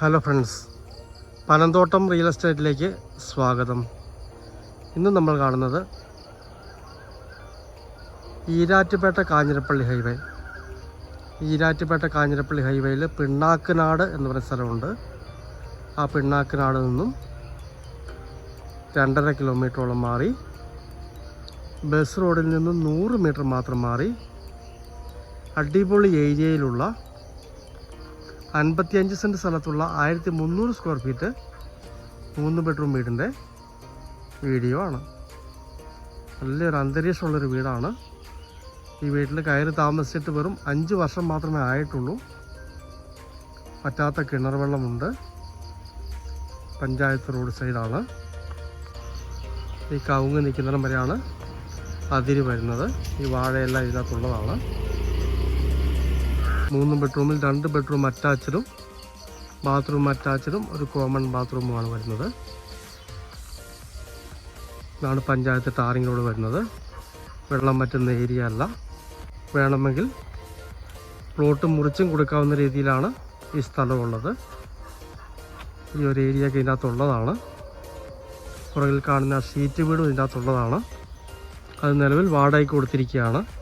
Hello friends Panamthottam real എസ്റ്റേറ്റിലേക്ക് സ്വാഗതം. ഇന്ന് നമ്മൾ കാണുന്നത് ഈരാറ്റുപേട്ട കാഞ്ഞിരപ്പള്ളി ഹൈവേ. ഈരാറ്റുപേട്ട കാഞ്ഞിരപ്പള്ളി ഹൈവേയിൽ പിണ്ണാക്കനാട് എന്ന് പറയുന്ന സ്ഥലമുണ്ട്. ആ പിണ്ണാക്കനാട് നിന്നും രണ്ടര കിലോമീറ്ററോളം മാറി ബസ് റോഡിൽ നിന്നും നൂറ് മീറ്റർ മാത്രം മാറി അടിപൊളി ഏരിയയിലുള്ള അൻപത്തിയഞ്ച് സെന്റ് സ്ഥലത്തുള്ള ആയിരത്തി മുന്നൂറ് സ്ക്വയർ ഫീറ്റ് മൂന്ന് ബെഡ്റൂം വീടിന്റെ വീഡിയോ ആണ്. നല്ലൊരു അന്തരീക്ഷമുള്ളൊരു വീടാണ്. ഈ വീട്ടിൽ കയറി താമസിച്ചിട്ട് വെറും അഞ്ച് വർഷം മാത്രമേ ആയിട്ടുള്ളൂ. പറ്റാത്ത കിണർ വെള്ളമുണ്ട്. പഞ്ചായത്ത് റോഡ് സൈഡാണ്. ഈ കവുങ്ങ് നിൽക്കുന്നിടം വരെയാണ് അതിര് വരുന്നത്. ഈ വാഴയെല്ലാം ഇതിനകത്തുള്ളതാണ്. മൂന്ന് ബെഡ്റൂമിൽ രണ്ട് ബെഡ്റൂം അറ്റാച്ചഡും ബാത്റൂം അറ്റാച്ചഡും ഒരു കോമൺ ബാത്റൂമുമാണ് വരുന്നത്. ഇതാണ് പഞ്ചായത്ത് റോഡ് വരുന്നത്. വെള്ളം പറ്റുന്ന ഏരിയ അല്ല. വേണമെങ്കിൽ പ്ലോട്ട് മുറിച്ചും കൊടുക്കാവുന്ന രീതിയിലാണ് ഈ സ്ഥലമുള്ളത്. ഈ ഒരു ഏരിയ ഒക്കെ ഇതിനകത്തുള്ളതാണ്. പുറകിൽ കാണുന്ന ഷീറ്റ് വീടും ഇതിനകത്തുള്ളതാണ്. അത് നിലവിൽ വാടകയ്ക്ക് കൊടുത്തിരിക്കുകയാണ്.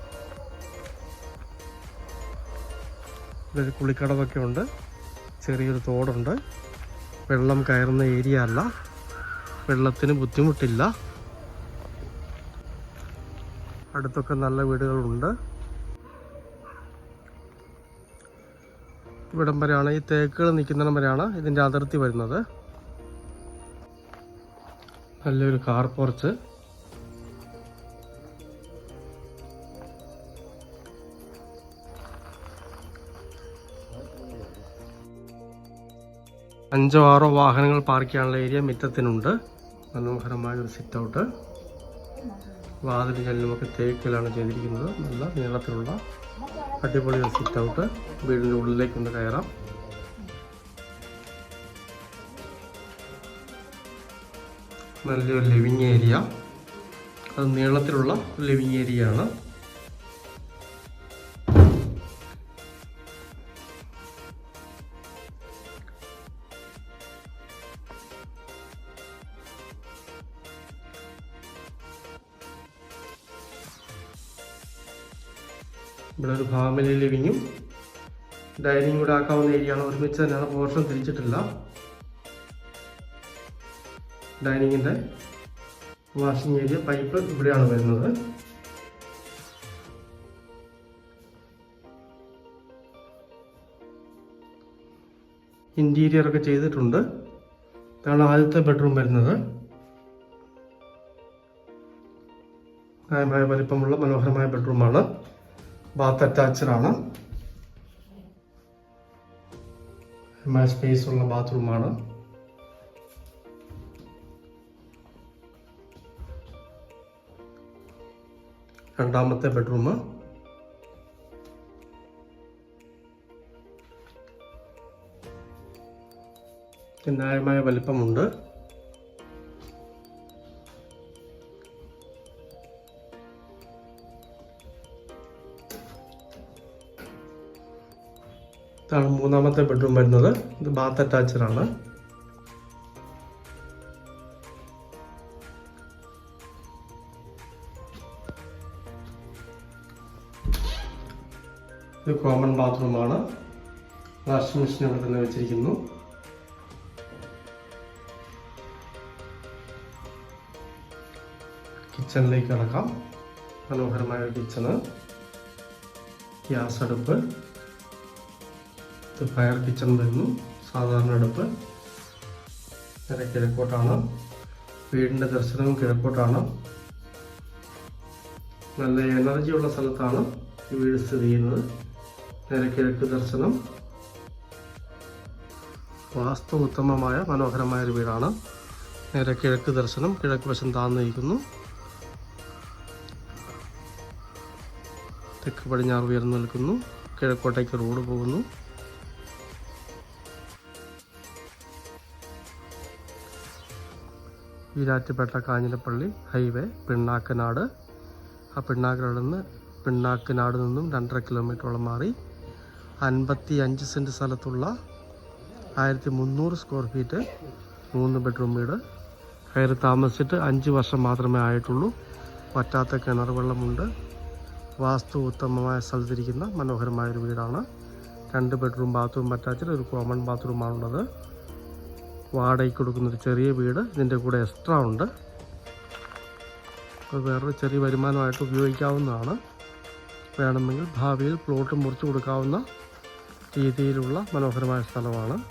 ഇതൊരു കുളിക്കടവൊക്കെ ഉണ്ട്. ചെറിയൊരു തോടുണ്ട്. വെള്ളം കയറുന്ന ഏരിയ അല്ല. വെള്ളത്തിന് ബുദ്ധിമുട്ടില്ല. അടുത്തൊക്കെ നല്ല വീടുകളുണ്ട്. ഇവിടം ഈ തേക്കുകൾ നിൽക്കുന്നിടം വരെയാണ് ഇതിന്റെ അതിർത്തി വരുന്നത്. നല്ലൊരു കാർ പോർച്ച്. അഞ്ചോ ആറോ വാഹനങ്ങൾ പാർക്ക് ചെയ്യാനുള്ള ഏരിയ മിറ്റത്തിനുണ്ട്. മനോഹരമായ ഒരു സിറ്റ് ഔട്ട് വാതിൽ ജനലുമൊക്കെ തേക്കിലാണ് ചെയ്തിരിക്കുന്നത്. നല്ല നീളത്തിലുള്ള അടിപൊളി ഒരു സിറ്റ് ഔട്ട് വീടിന്റെ ഉള്ളിലേക്ക് ഒന്ന് കയറാം. നല്ലൊരു ലിവിങ് ഏരിയ അത് നീളത്തിലുള്ള ലിവിങ് ഏരിയ ആണ്. ഇവിടെ ഒരു ഫാമിലി ലിവിങ്ങും ഡൈനിങ് കൂടെ ആക്കാവുന്ന ഏരിയ ആണ്. ഒരുമിച്ച് തന്നെയാണ് പോർഷൻ തിരിച്ചിട്ടില്ല. ഡൈനിങ്ങിന്റെ വാഷിംഗ് ഏരിയ പൈപ്പ് ഇവിടെയാണ് വരുന്നത്. ഇന്റീരിയർ ഒക്കെ ചെയ്തിട്ടുണ്ട്. ഇതാണ് ആദ്യത്തെ ബെഡ്റൂം വരുന്നത്. ന്യായമായ വലിപ്പമുള്ള മനോഹരമായ ബെഡ്റൂമാണ് ബാത്ത് അറ്റാച്ച്ഡ് ആണ് സ്പേസ് ഉള്ള ബാത്റൂമാണ്. രണ്ടാമത്തെ ബെഡ്റൂം ന്യായമായ വലിപ്പമുണ്ട്. ഇതാണ് മൂന്നാമത്തെ ബെഡ്റൂം വരുന്നത്. ഇത് ബാത്ത് അറ്റാച്ച്ഡ് ആണ്. ഇത് കോമൺ ബാത്റൂമാണ് വാഷിംഗ് മെഷീൻ ഇവിടെ തന്നെ വെച്ചിരിക്കുന്നു. കിച്ചണിലേക്ക് കിടക്കാം. മനോഹരമായ കിച്ചണ് ഗ്യാസ് അടുപ്പ്. ഇത് ഫയർ കിച്ചൺ വരുന്നു. സാധാരണ അടുപ്പ്. നേരെ കിഴക്കോട്ടാണ്. വീടിന്റെ ദർശനവും കിഴക്കോട്ടാണ്. നല്ല എനർജി ഉള്ള സ്ഥലത്താണ് ഈ വീട് സ്ഥിതി ചെയ്യുന്നത്. നേരെ കിഴക്ക് ദർശനം. വാസ്തു ഉത്തമമായ മനോഹരമായ ഒരു വീടാണ്. നേരെ കിഴക്ക് ദർശനം. കിഴക്ക് വശം താന്നിരിക്കുന്നു തെക്ക് പടിഞ്ഞാറ് ഉയർന്നു നിൽക്കുന്നു. കിഴക്കോട്ടേക്ക് റോഡ് പോകുന്നു. ഈരാറ്റുപേട്ട കാഞ്ഞിരപ്പള്ളി ഹൈവേ പിണ്ണാക്കനാട്. ആ പിണ്ണാക്കനാട് നിന്ന് പിണ്ണാക്കനാട് നിന്നും രണ്ടര കിലോമീറ്ററോളം മാറി അൻപത്തി അഞ്ച് സെന്റ് സ്ഥലത്തുള്ള ആയിരത്തി മുന്നൂറ് സ്ക്വയർ ഫീറ്റ് മൂന്ന് ബെഡ്റൂം വീട്. കയറി താമസിച്ചിട്ട് അഞ്ച് വർഷം മാത്രമേ ആയിട്ടുള്ളൂ. വറ്റാത്ത കിണർ വെള്ളമുണ്ട്. വാസ്തു ഉത്തമമായ സ്ഥലത്തിരിക്കുന്ന മനോഹരമായൊരു വീടാണ്. രണ്ട് ബെഡ്റൂം ബാത്റൂം അറ്റാച്ച്ഡ് ഒരു കോമൺ ബാത്റൂമാണുള്ളത്. വാടകയ്ക്ക് കൊടുക്കുന്ന ഒരു ചെറിയ വീട്. ഇതിന്റെ കൂടെ എക്സ്ട്രാ ഉണ്ട്. അത് വേറൊരു ചെറിയ വരുമാനമായിട്ട് ഉപയോഗിക്കാവുന്നതാണ്. വേണമെങ്കിൽ ഭാവിയിൽ പ്ലോട്ട് മുറിച്ച് കൊടുക്കാവുന്ന രീതിയിലുള്ള മനോഹരമായ സ്ഥലമാണ്.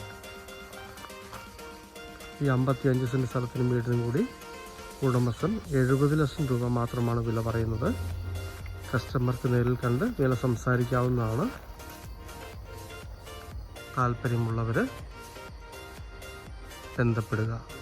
ഈ അമ്പത്തി അഞ്ച് സെന്റ് സ്ഥലത്തിനും വീടിനും കൂടി ഉടമസ്ഥൻ എഴുപത് ലക്ഷം രൂപ മാത്രമാണ് വില പറയുന്നത്. കസ്റ്റമർക്ക് നേരിൽ കണ്ട് വില സംസാരിക്കാവുന്നതാണ്. താല്പര്യമുള്ളവർ ബന്ധപ്പെടുക.